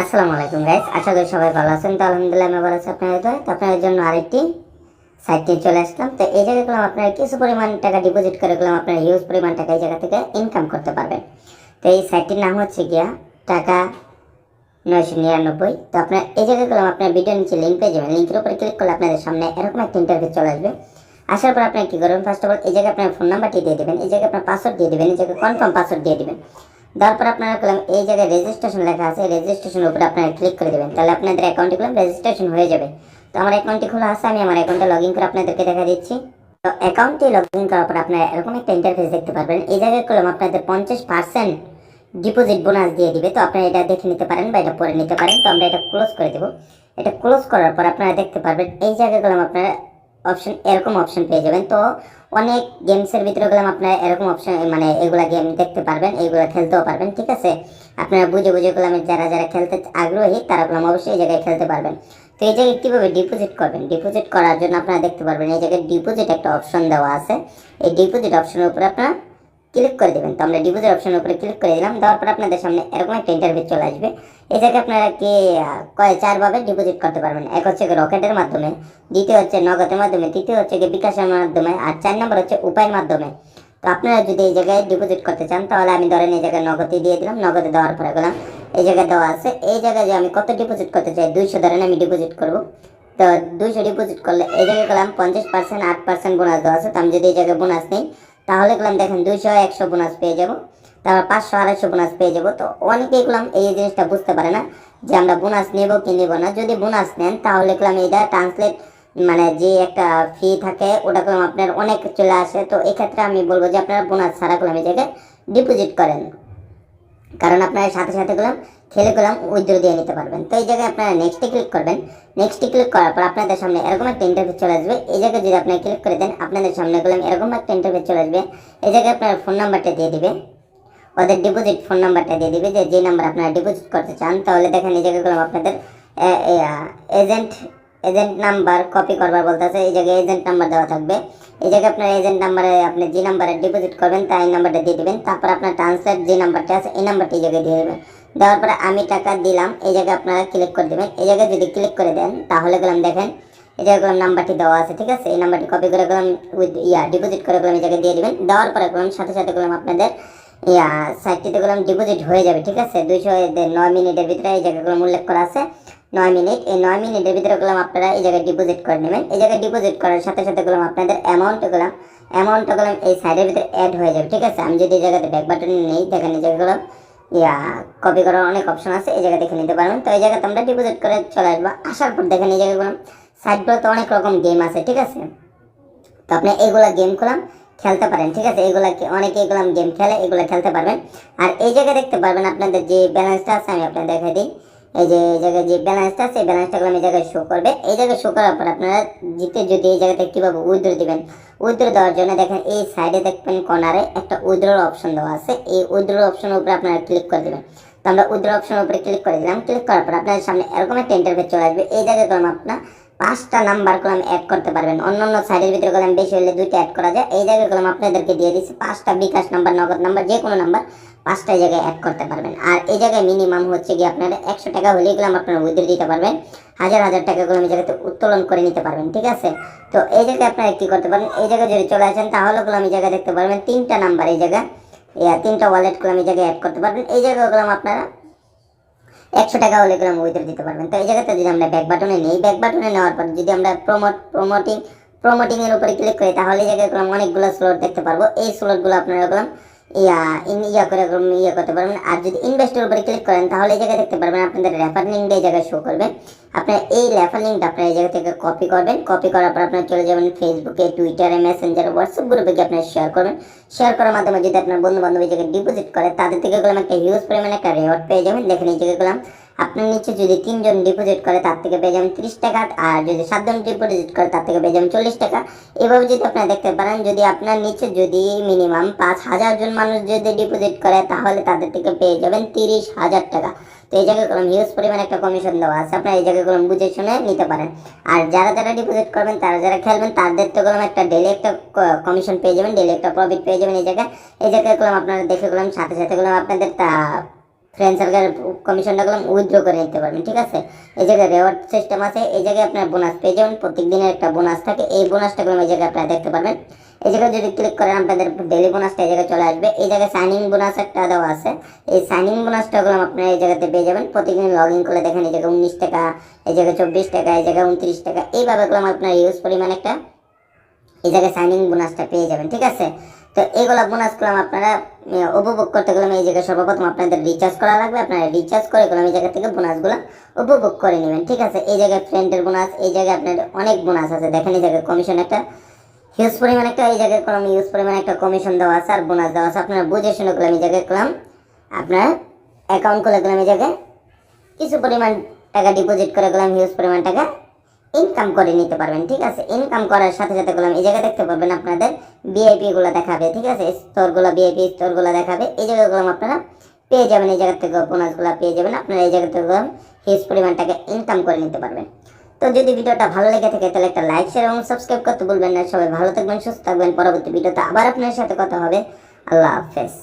আসসালামু আলাইকুম গাইস আশা করি সবাই ভালো আছেন। তো আলহামদুলিল্লাহ, আমি ভালো আছি। আপনাদের তো আপনাদের জন্য আরেকটি সাইট নিয়ে চলে আসলাম। তো এই জায়গায় গেলাম, আপনারা কিছু পরিমাণ টাকা ডিপোজিট করে গেলাম, আপনারা হিউজ পরিমাণ টাকা এই জায়গা থেকে ইনকাম করতে পারবেন। তো এই সাইটটির নাম হচ্ছে গিয়া টাকা নয়শো নিরানব্বই। তো আপনার এই জায়গায় গেলাম, আপনার ভিডিও নিচে লিঙ্ক পেয়ে যাবেন। লিঙ্কের উপরে ক্লিক করলে আপনাদের সামনে এরকম একটা ইন্টারভিউ চলে আসবে। আসার পর আপনার কী করবেন? ফার্স্ট অফ অল এই জায়গায় আপনার ফোন নাম্বারটি দিয়ে দেবেন, এই জায়গায় আপনার পাসওয়ার্ড দিয়ে দেবেন, এই জায়গায় কনফার্ম পাসওয়ার্ড দিয়ে দেবেন। দেওয়ার পর আপনারা করলাম এই জায়গায় রেজিস্ট্রেশন লেখা আছে রেজিস্ট্রেশনের উপরে আপনারা ক্লিক করে দেবেন, তাহলে আপনাদের অ্যাকাউন্টে করলাম রেজিস্ট্রেশন হয়ে যাবে। তো আমার অ্যাকাউন্টটি খোলা আছে, আমি আমার অ্যাকাউন্টে লগ করে আপনাদেরকে দেখা দিচ্ছি। তো অ্যাকাউন্টে লগ ইন করার পর আপনারা এরকম একটা ইন্টারফেস দেখতে পারবেন। এই জায়গায় করলাম আপনাদের পঞ্চাশ পার্সেন্ট ডিপোজিট বোনাস দিয়ে দিবে। তো আপনারা এটা দেখে নিতে পারেন বা এটা পরে নিতে পারেন। তো আমরা এটা ক্লোজ করে দেবো। এটা ক্লোজ করার পর আপনারা দেখতে পারবেন, এই জায়গায় গেলাম আপনারা অপশন এরকম অপশন পেয়ে যাবেন। তো অনেক গেমসের ভিতরে গেলাম আপনারা এরকম অপশন মানে এগুলা গেম দেখতে পারবেন এইগুলো খেলতেও পারবেন, ঠিক আছে? আপনারা বুঝে বুঝে গেলাম, যারা যারা খেলতে আগ্রহী, তারা গেলাম অবশ্যই এই জায়গায় খেলতে পারবেন। তো এই জায়গায় কীভাবে ডিপোজিট করবেন? ডিপোজিট করার জন্য আপনারা দেখতে পারবেন, এই জায়গায় ডিপোজিট একটা অপশন দেওয়া আছে। এই ডিপোজিট অপশনের উপরে আপনারা ক্লিক করে দেবেন। তো আমরা ডিপোজিট অপশনের উপরে ক্লিক করে দিলাম। দেওয়ার পর আপনাদের সামনে এরকম একটা ইন্টারভিউ চলে আসবে। এই জায়গায় আপনারা কি কয় চারভাবে ডিপোজিট করতে পারবেন। এক হচ্ছে রকেটের মাধ্যমে, দ্বিতীয় হচ্ছে নগদের মাধ্যমে, তৃতীয় হচ্ছে বিকাশের মাধ্যমে, আর চার নম্বর হচ্ছে উপায়ের মাধ্যমে। তো আপনারা যদি এই জায়গায় ডিপোজিট করতে চান, তাহলে আমি ধরেন এই জায়গায় নগদে দিয়ে দিলাম। নগদে দেওয়ার পরে গেলাম, এই জায়গায় দেওয়া আছে। এই জায়গায় যে আমি কত ডিপোজিট করতে চাই, দুইশো ধরেন আমি ডিপোজিট করব। তো দুইশো ডিপোজিট করলে এই জায়গায় গেলাম পঞ্চাশ পার্সেন্ট আট পার্সেন্ট বোনাস দেওয়া আছে। তো আমি যদি এই জায়গায় বোনাস নেই তাহলে এগুলাম দেখেন দুইশো, একশো বোনাস পেয়ে যাব। তারপর পাঁচশো, আড়াইশো বোনাস পেয়ে যাব। তো অনেকেই এগুলাম এই জিনিসটা বুঝতে পারে না যে আমরা বোনাস নেব কি নেব না। যদি বোনাস নেন, তাহলে গেলাম এটা ট্রান্সলেট মানে যে একটা ফি থাকে, ওটা করলাম আপনার অনেক চলে আসে। তো এক্ষেত্রে আমি বলব যে আপনারা বোনাস ছাড়া গেলাম এটাকে ডিপোজিট করেন। কারণ আপনারা সাথে সাথে গেলাম, খেলে গেলাম উইথড্র দিয়ে নিতে পারবেন। তো এই জায়গায় আপনারা নেক্সটে ক্লিক করবেন। নেক্সটে ক্লিক করার পর আপনাদের সামনে এরকম একটা ইন্টারভিউ চলে আসবে। এই জায়গায় যদি আপনারা ক্লিক করে দেন, আপনাদের সামনে গেলাম, এরকম একটা ইন্টারভিউ চলে আসবে। এই জায়গায় আপনার ফোন নাম্বারটা দিয়ে দিবে। ওদের ডিপোজিট ফোন নাম্বারটা দিয়ে দিবে যে যে নাম্বার আপনারা ডিপোজিট করতে চান, তাহলে দেখেন এই জায়গায় গেলাম আপনাদের এজেন্ট এজেন্ট নাম্বার কপি করবার বলতেছে, এই জায়গায় এজেন্ট নাম্বার দেওয়া থাকবে। এই জায়গায় আপনার এজেন্ট নাম্বারে আপনি যে নাম্বারে ডিপোজিট করবেন, তাই নাম্বারটা দিয়ে দিবেন। তারপর আপনার ট্রান্সফার যে নাম্বারটা আছে, এই নাম্বারটি এই জায়গায় দিয়ে দেবেন। দেওয়ার পরে আমি টাকা দিলাম, এই জায়গায় আপনারা ক্লিক করে দেবেন। এই জায়গায় যদি ক্লিক করে দেন, তাহলে গেলাম দেখেন, এই জায়গায় গেলাম নাম্বারটি দেওয়া আছে, ঠিক আছে? এই নাম্বারটি কপি করে গেলাম উইথ ইয়া ডিপোজিট করে গেলাম, এই জায়গায় দিয়ে দিবেন। দেওয়ার পরে গেলাম, সাথে সাথে গেলাম আপনাদের, ইয়া সাইটটিতে গেলাম ডিপোজিট হয়ে যাবে, ঠিক আছে? দুইশো নয় মিনিটের ভিতরে এই জায়গাগুলো উল্লেখ করা আছে। নয় মিনিট। এই নয় মিনিটের ভিতরে গেলাম আপনারা এই জায়গায় ডিপোজিট করে নেবেন। এই জায়গায় ডিপোজিট করার সাথে সাথে গেলাম আপনাদের অ্যামাউন্ট গেলাম অ্যামাউন্ট গেলাম এই সাইডের ভিতরে অ্যাড হয়ে যাবে, ঠিক আছে? আমি যদি এই জায়গাতে ব্যাক বাটন নেই, দেখেন এই জায়গায় গেলাম ইয়া কপি করার অনেক অপশন আছে, এই জায়গা দেখে নিতে পারবেন। তো এই জায়গাতে আমরা ডিপোজিট করে চলে আসব। আসার পর দেখেন এই জায়গাগুলো সাইডগুলোতে অনেক রকম গেম আছে, ঠিক আছে? তো আপনি এইগুলা গেম খেলাম খেলতে পারেন, ঠিক আছে? এগুলা অনেকে এগুলো গেম খেলে এগুলো খেলতে পারবেন। আর এই জায়গায় দেখতে পারবেন আপনাদের যে ব্যালেন্সটা আছে, আমি আপনাদের দেখাই দিই। এই যে, এই জায়গায় যে ব্যালেন্সটা আছে ব্যালেন্সটা আমি জায়গায় শো করবে। এই জায়গায় শো করার পর আপনারা জিতে যদি এই জায়গাতে কীভাবে উইথড্র দিবেন। উইথড্র দেওয়ার জন্য দেখেন এই সাইডে দেখবেন কর্নারে একটা উইথড্রর অপশন দেওয়া আছে। এই উইথড্রর অপশনের উপরে আপনারা ক্লিক করে দেবেন। তো আমরা উইথড্র অপশনের উপরে ক্লিক করে দিলাম। ক্লিক করার পর আপনাদের সামনে এরকম একটা ইন্টারভিউ চলে আসবে। এই জায়গায় করলাম আপনার পাঁচটা নাম্বার কলম অ্যাড করতে পারবেন। অন্য অন্য সাইডের ভিতরে কলম বেশি হলে দুইটা অ্যাড করা যায়। এই জায়গায় কলম আপনাদেরকে দিয়ে দিচ্ছি। পাঁচটা বিকাশ নাম্বার, নগদ নাম্বার যে কোনো নাম্বার পাঁচটা জায়গায় অ্যাড করতে পারবেন। আর এই জায়গায় মিনিমাম হচ্ছে গিয়ে আপনারা একশো টাকা হলেই গেলাম আপনারা উইথড্র দিতে পারবেন। হাজার হাজার টাকা টাকাগুলো এই জায়গাতে উত্তোলন করে নিতে পারবেন, ঠিক আছে? তো এই জায়গায় আপনারা কী করতে পারেন। এই জায়গায় যদি চলে আসেন, তাহলে গেলাম এই জায়গায় দেখতে পারবেন তিনটা নাম্বার এই জায়গায় তিনটা ওয়ালেট কলম এই জায়গায় অ্যাড করতে পারবেন। এই জায়গায় গেলাম আপনারা একশো টাকা হলে গ্রাম উইথড্র দিতে পারবেন। তো এই জায়গাতে যদি আমরা ব্যাক বাটনে নেই ব্যাক বাটনে নেওয়ার পর যদি আমরা প্রমোট প্রমোটিং প্রমোটিংয়ের উপরে ক্লিক করি, তাহলে এই জায়গায় অনেকগুলো স্লট দেখতে পারব। এই স্লটগুলো আপনারা ইয়া, ইন ইয়া করে ইয়ে করতে পারবেন। আর যদি ইনভেস্টের উপরে ক্লিক করেন, তাহলে এই জায়গায় দেখতে পারবেন আপনাদের রেফার লিঙ্কটা এই জায়গায় শো এই রেফার লিঙ্কটা এই জায়গা থেকে কপি করবেন। কপি করার পর আপনার চলে যাবেন ফেসবুকে টুইটারে মেসেঞ্জারে হোয়াটসঅ্যাপ গ্রুপে গিয়ে আপনার শেয়ার করবেন। শেয়ার করার মাধ্যমে যদি আপনার বন্ধু বান্ধব এই জায়গায় ডিপোজিট করে, তাদের থেকে গেলাম একটা হিউজ পরিমাণে একটা রেওয়ার্ড পেয়ে যাবেন। দেখেন এই জায়গায় গেলাম। আপনার নিচে যদি তিনজন ডিপোজিট করে, তার থেকে পেয়ে যাবেন তিরিশ টাকা। আর যদি সাতজন ডিপোজিট করে, তার থেকে পেয়ে যাবেন চল্লিশ টাকা। এভাবে যদি আপনারা দেখতে পারেন, যদি আপনার নিচে যদি মিনিমাম পাঁচ হাজার জন মানুষ যদি ডিপোজিট করে, তাহলে তাদের থেকে পেয়ে যাবেন তিরিশ হাজার টাকা। তো এই জায়গায় কলম হিউজ পরিমাণে একটা কমিশন দেওয়া আছে। আপনারা এই জায়গায় কলম বুঝে শুনে নিতে পারেন। আর যারা যারা ডিপোজিট করবেন, তারা যারা খেলবেন, তাদের তো কলম একটা ডেলি একটা কমিশন পেয়ে যাবেন ডেলি একটা প্রফিট পেয়ে যাবেন এই জায়গায়। এই জায়গায় কলম আপনারা দেখে কলম, সাথে সাথে কলম আপনাদের তা ফ্রেন্ড সার্কেল কমিশনটা করলাম উইথড্র করে নিতে পারবেন ঠিক আছে এই জায়গায় রেওয়ার্ড সিস্টেম আছে এই জায়গায় আপনার বোনাস পেয়ে যাবেন প্রত্যেক দিনের একটা বোনাস থাকে এই বোনাসটা করলাম এই জায়গায় আপনারা দেখতে পারবেন এই জায়গায় যদি ক্লিক করেন আপনাদের ডেলি বোনাসটা এই জায়গায় চলে আসবে এই জায়গায় সাইনিং বোনাস একটা দেওয়া আছে এই সাইনিং বোনাসটা করলাম আপনারা এই জায়গাতে পেয়ে যাবেন প্রতিদিন লগ ইন করে দেখেন এই জায়গায় উনিশ টাকা এই জায়গায় চব্বিশ টাকা এই জায়গায় উনত্রিশ টাকা এইভাবে করলাম আপনার ইউজ পরিমাণ একটা এই জায়গায় সাইনিং বোনাসটা পেয়ে যাবেন ঠিক আছে তো এইগুলো বোনাস করলাম আপনারা উপভোগ করতে গেলাম এই জায়গায় সর্বপ্রথম আপনাদের রিচার্জ করা লাগবে। আপনারা রিচার্জ করে গেলাম এই জায়গা থেকে বোনাসগুলো উপভোগ করে নেবেন, ঠিক আছে? এই জায়গায় ফ্রেন্ডের বোনাস এই জায়গায় আপনার অনেক বোনাস আছে। দেখেন এই জায়গায় কমিশন একটা হিউজ পরিমাণ একটা, এই জায়গায় করলাম ইউজ পরিমাণ একটা কমিশন দেওয়া আছে আর বোনাস দেওয়া আছে। আপনারা বুঝে শুনে করলাম এই জায়গায় করলাম আপনার অ্যাকাউন্ট খুলে গেলাম এই জায়গায়। কিছু পরিমাণ টাকা ডিপোজিট করে গেলাম হিউজ পরিমাণ টাকা। ইনকাম করে নিতে পারবেন, ঠিক আছে? ইনকাম করার সাথে সাথে গেলাম এই জায়গায় দেখতে পাবেন আপনাদের বিআইপি গুলো দেখাবে, ঠিক আছে? স্তরগুলো বিআইপি স্তরগুলো দেখাবে। এই জায়গায় গেলাম আপনারা পেয়ে যাবেন, এই জায়গা থেকে বোনাসগুলো পেয়ে যাবেন। আপনারা এই জায়গা থেকে হিউজ পরিমাণ টাকা ইনকাম করে নিতে পারবেন। তো যদি ভিডিওটা ভালো লেগে থাকে, তাহলে একটা লাইক শেয়ার এবং সাবস্ক্রাইব করতে ভুলবেন না। সবাই ভালো থাকবেন, সুস্থ থাকবেন। পরবর্তী ভিডিওতে আবার আপনার সাথে কথা হবে। আল্লাহ হাফেজ।